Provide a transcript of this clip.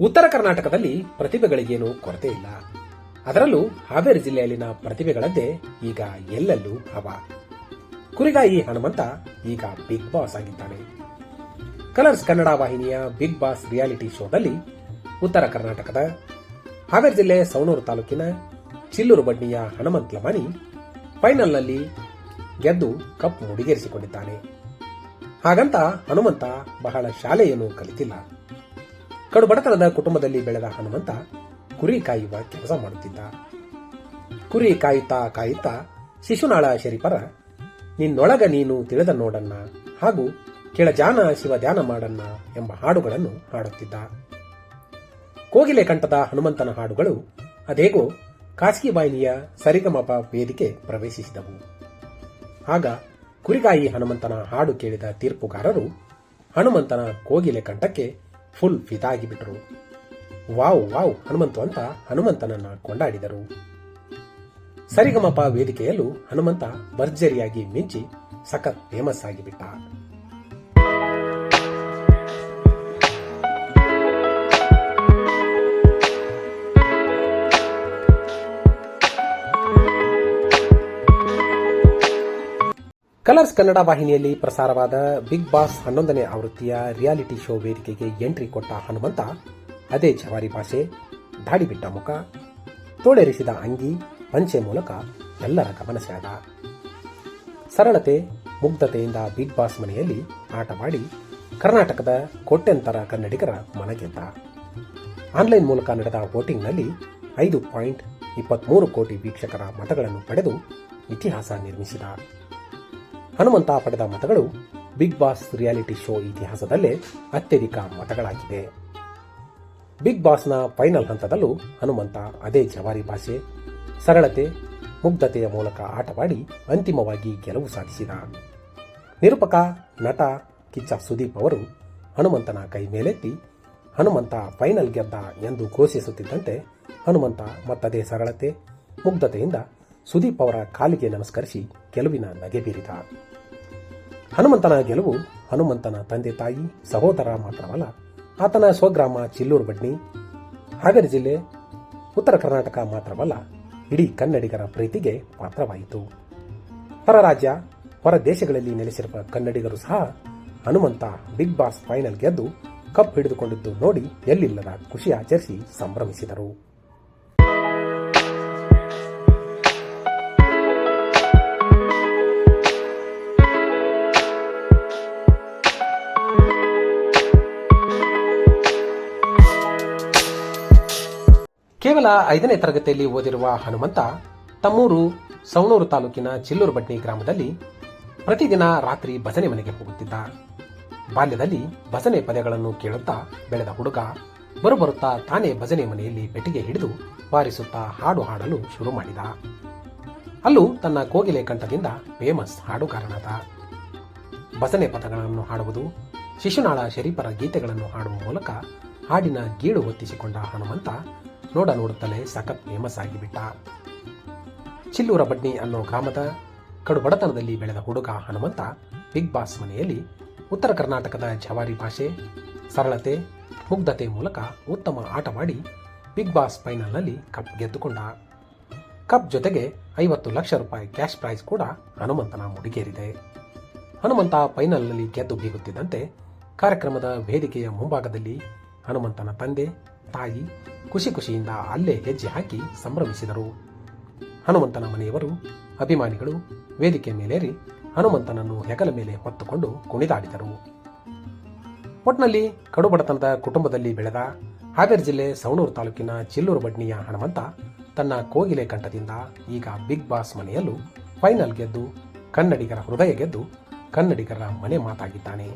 ಉತ್ತರ ಕರ್ನಾಟಕದಲ್ಲಿ ಪ್ರತಿಭೆಗಳಿಗೇನು ಕೊರತೆ ಇಲ್ಲ. ಅದರಲ್ಲೂ ಹಾವೇರಿ ಜಿಲ್ಲೆಯಲ್ಲಿನ ಪ್ರತಿಭೆಗಳದ್ದೇ ಈಗ ಎಲ್ಲೆಲ್ಲೂ ಹವ ಕುರಿಗಾಯಿ ಹನುಮಂತ ಈಗ ಬಿಗ್ ಬಾಸ್ ಆಗಿದ್ದಾನೆ. ಕಲರ್ಸ್ ಕನ್ನಡ ವಾಹಿನಿಯ ಬಿಗ್ ಬಾಸ್ ರಿಯಾಲಿಟಿ ಶೋದಲ್ಲಿ ಉತ್ತರ ಕರ್ನಾಟಕದ ಹಾವೇರಿ ಜಿಲ್ಲೆ ಸವಣೂರು ತಾಲೂಕಿನ ಚಿಲ್ಲೂರು ಬಡ್ನಿಯ ಹನುಮಂತ್ ಲಮಾನಿ ಫೈನಲ್ನಲ್ಲಿ ಗೆದ್ದು ಕಪ್ ಮುಡಿಗೇರಿಸಿಕೊಂಡಿದ್ದಾನೆ. ಹಾಗಂತ ಹನುಮಂತ ಬಹಳ ಶಾಲೆಯನ್ನು ಕಲಿತಿಲ್ಲ. ಕಡು ಬಡತನದ ಕುಟುಂಬದಲ್ಲಿ ಬೆಳೆದ ಹನುಮಂತ ಕುರಿ ಕಾಯುವ ಕೆಲಸ ಮಾಡುತ್ತಿದ್ದ. ಕುರಿ ಕಾಯುತ್ತಾ ಕಾಯುತ್ತಾ ಶಿಶುನಾಳ ಶರೀಫರ, ನಿನ್ನೊಳಗ ನೀನು ತಿಳಿದ ನೋಡನ್ನ ಹಾಗೂ ಕೆಳಜಾನ ಶಿವ ಧ್ಯಾನ ಮಾಡನ್ನ ಎಂಬ ಹಾಡುಗಳನ್ನು ಹಾಡುತ್ತಿದ್ದ. ಕೋಗಿಲೆ ಕಂಠದ ಹನುಮಂತನ ಹಾಡುಗಳು ಅದೇಗೋ ಖಾಸಗಿ ವಾಹಿನಿಯ ಸರಿಗಮಪ ವೇದಿಕೆ ಪ್ರವೇಶಿಸಿದವು. ಆಗ ಕುರಿಗಾಯಿ ಹನುಮಂತನ ಹಾಡು ಕೇಳಿದ ತೀರ್ಪುಗಾರರು ಹನುಮಂತನ ಕೋಗಿಲೆ ಕಂಠಕ್ಕೆ ಫುಲ್ ಫಿದಾಗಿಬಿಟ್ರು ವಾವ್ ವಾವ್, ಹನುಮಂತು ಅಂತ ಹನುಮಂತನನ್ನ ಕೊಂಡಾಡಿದರು. ಸರಿಗಮಪ ವೇದಿಕೆಯಲ್ಲೂ ಹನುಮಂತ ಭರ್ಜರಿಯಾಗಿ ಮಿಂಚಿ ಸಖತ್ ಫೇಮಸ್ ಆಗಿಬಿಟ್ಟ. ಕಲರ್ಸ್ ಕನ್ನಡ ವಾಹಿನಿಯಲ್ಲಿ ಪ್ರಸಾರವಾದ ಬಿಗ್ ಬಾಸ್ ಹನ್ನೊಂದನೇ ಆವೃತ್ತಿಯ ರಿಯಾಲಿಟಿ ಶೋ ವೇದಿಕೆಗೆ ಎಂಟ್ರಿ ಕೊಟ್ಟ ಹನುಮಂತ, ಅದೇ ಜವಾರಿ ಭಾಷೆ, ದಾಡಿ ಬಿಟ್ಟ ಮುಖ, ತೋಳೆರಿಸಿದ ಅಂಗಿ, ಪಂಚೆ ಮೂಲಕ ಎಲ್ಲರ ಗಮನ ಸೆಳೆದ. ಸರಳತೆ, ಮುಗ್ಧತೆಯಿಂದ ಬಿಗ್ ಬಾಸ್ ಮನೆಯಲ್ಲಿ ಆಟವಾಡಿ ಕರ್ನಾಟಕದ ಕೋಟ್ಯಂತರ ಕನ್ನಡಿಗರ ಮನಗೆದ್ದ. ಆನ್ಲೈನ್ ಮೂಲಕ ನಡೆದ ವೋಟಿಂಗ್ನಲ್ಲಿ ಐದು ಪಾಯಿಂಟ್ ಇಪ್ಪತ್ಮೂರು ಕೋಟಿ ವೀಕ್ಷಕರ ಮತಗಳನ್ನು ಪಡೆದು ಇತಿಹಾಸ ನಿರ್ಮಿಸಿದ. ಹನುಮಂತ ಪಡೆದ ಮತಗಳು ಬಿಗ್ ಬಾಸ್ ರಿಯಾಲಿಟಿ ಶೋ ಇತಿಹಾಸದಲ್ಲೇ ಅತ್ಯಧಿಕ ಮತಗಳಾಗಿದೆ ಬಿಗ್ ಬಾಸ್ನ ಫೈನಲ್ ಹಂತದಲ್ಲೂ ಹನುಮಂತ ಅದೇ ಜವಾರಿ ಭಾಷೆ, ಸರಳತೆ, ಮುಗ್ಧತೆಯ ಮೂಲಕ ಆಟವಾಡಿ ಅಂತಿಮವಾಗಿ ಗೆಲುವು ಸಾಧಿಸಿದ. ನಿರೂಪಕ, ನಟ ಕಿಚ್ಚ ಸುದೀಪ್ ಅವರು ಹನುಮಂತನ ಕೈ ಮೇಲೆತ್ತಿ ಹನುಮಂತ ಫೈನಲ್ ಗೆದ್ದ ಎಂದು ಘೋಷಿಸುತ್ತಿದ್ದಂತೆ ಹನುಮಂತ ಮತ್ತದೇ ಸರಳತೆ, ಮುಗ್ಧತೆಯಿಂದ ಸುದೀಪ್ ಅವರ ಕಾಲಿಗೆ ನಮಸ್ಕರಿಸಿ ಗೆಲುವಿನ ನಗೆ ಬೀರಿದ. ಹನುಮಂತನ ಗೆಲುವು ಹನುಮಂತನ ತಂದೆ ತಾಯಿ ಸಹೋದರ ಮಾತ್ರವಲ್ಲ, ಆತನ ಸ್ವಗ್ರಾಮ ಚಿಲ್ಲೂರು ಬಡ್ನಿ, ಹಾವೇರಿ ಜಿಲ್ಲೆ, ಉತ್ತರ ಕರ್ನಾಟಕ ಮಾತ್ರವಲ್ಲ, ಇಡೀ ಕನ್ನಡಿಗರ ಪ್ರೀತಿಗೆ ಪಾತ್ರವಾಯಿತು. ಹೊರ ರಾಜ್ಯ, ಹೊರ ದೇಶಗಳಲ್ಲಿ ನೆಲೆಸಿರುವ ಕನ್ನಡಿಗರು ಸಹ ಹನುಮಂತ ಬಿಗ್ ಬಾಸ್ ಫೈನಲ್ ಗೆದ್ದು ಕಪ್ ಹಿಡಿದುಕೊಂಡಿದ್ದು ನೋಡಿ ಎಲ್ಲಿಲ್ಲದ ಖುಷಿ ಆಚರಿಸಿ ಸಂಭ್ರಮಿಸಿದರು. ಕೇವಲ ಐದನೇ ತರಗತಿಯಲ್ಲಿ ಓದಿರುವ ಹನುಮಂತ ತಮ್ಮೂರು ಸವಣೂರು ತಾಲೂಕಿನ ಚಿಲ್ಲೂರು ಬಟ್ನಿ ಗ್ರಾಮದಲ್ಲಿ ಪ್ರತಿದಿನ ರಾತ್ರಿ ಭಜನೆ ಮನೆಗೆ ಹೋಗುತ್ತಿದ್ದ. ಬಾಲ್ಯದಲ್ಲಿ ಭಜನೆ ಪದಗಳನ್ನು ಕೇಳುತ್ತಾ ಬೆಳೆದ ಹುಡುಗ ಬರುಬರುತ್ತಾ ತಾನೇ ಭಜನೆ ಮನೆಯಲ್ಲಿ ಪೆಟ್ಟಿಗೆ ಹಿಡಿದು ಬಾರಿಸುತ್ತಾ ಹಾಡು ಹಾಡಲು ಶುರು ಮಾಡಿದ. ಅಲ್ಲೂ ತನ್ನ ಕೋಗಿಲೆ ಕಂಠದಿಂದ ಫೇಮಸ್ ಹಾಡುಗಾರನಾದ. ಭಜನೆ ಪದಗಳನ್ನು ಹಾಡುವುದು, ಶಿಶುನಾಳ ಶರೀಫರ ಗೀತೆಗಳನ್ನು ಹಾಡುವ ಮೂಲಕ ಹಾಡಿನ ಗೀಳು ಹೊತ್ತಿಸಿಕೊಂಡ ಹನುಮಂತ ನೋಡ ನೋಡುತ್ತಲೇ ಸಖತ್ ಫೇಮಸ್ ಆಗಿಬಿಟ್ಟ. ಚಿಲ್ಲೂರ ಬಡ್ನಿ ಅನ್ನೋ ಗ್ರಾಮದ ಕಡು ಬಡತನದಲ್ಲಿ ಬೆಳೆದ ಹುಡುಗ ಹನುಮಂತ ಬಿಗ್ ಬಾಸ್ ಮನೆಯಲ್ಲಿ ಉತ್ತರ ಕರ್ನಾಟಕದ ಜವಾರಿ ಭಾಷೆ, ಸರಳತೆ, ಮುಗ್ಧತೆ ಮೂಲಕ ಉತ್ತಮ ಆಟವಾಡಿ ಬಿಗ್ ಬಾಸ್ ಫೈನಲ್ನಲ್ಲಿ ಕಪ್ ಗೆದ್ದುಕೊಂಡ. ಕಪ್ ಜೊತೆಗೆ ಐವತ್ತು ಲಕ್ಷ ರೂಪಾಯಿ ಕ್ಯಾಶ್ ಪ್ರೈಸ್ ಕೂಡ ಹನುಮಂತನ ಮುಡಿಗೇರಿದೆ. ಹನುಮಂತ ಫೈನಲ್ನಲ್ಲಿ ಗೆದ್ದು ಬೀಗುತ್ತಿದ್ದಂತೆ ಕಾರ್ಯಕ್ರಮದ ವೇದಿಕೆಯ ಮುಂಭಾಗದಲ್ಲಿ ಹನುಮಂತನ ತಂದೆ, ತಾಯಿ ಖುಷಿ ಖುಷಿಯಿಂದ ಅಲ್ಲೇ ಹೆಜ್ಜೆ ಹಾಕಿ ಸಂಭ್ರಮಿಸಿದರು. ಹನುಮಂತನ ಮನೆಯವರು, ಅಭಿಮಾನಿಗಳು ವೇದಿಕೆ ಮೇಲೇರಿ ಹನುಮಂತನನ್ನು ಹೆಗಲ ಮೇಲೆ ಹೊತ್ತುಕೊಂಡು ಕುಣಿದಾಡಿದರು. ಒಟ್ನಲ್ಲಿ ಕಡುಬಡತನದ ಕುಟುಂಬದಲ್ಲಿ ಬೆಳೆದ ಹಾವೇರಿ ಜಿಲ್ಲೆ ಸವಣೂರು ತಾಲೂಕಿನ ಚಿಲ್ಲೂರು ಬಡ್ನಿಯ ಹನುಮಂತ ತನ್ನ ಕೋಗಿಲೆ ಕಂಠದಿಂದ ಈಗ ಬಿಗ್ ಬಾಸ್ ಮನೆಯಲ್ಲೂ ಫೈನಲ್ ಗೆದ್ದು ಕನ್ನಡಿಗರ ಹೃದಯ ಗೆದ್ದು ಕನ್ನಡಿಗರ ಮನೆ ಮಾತಾಗಿದ್ದಾನೆ.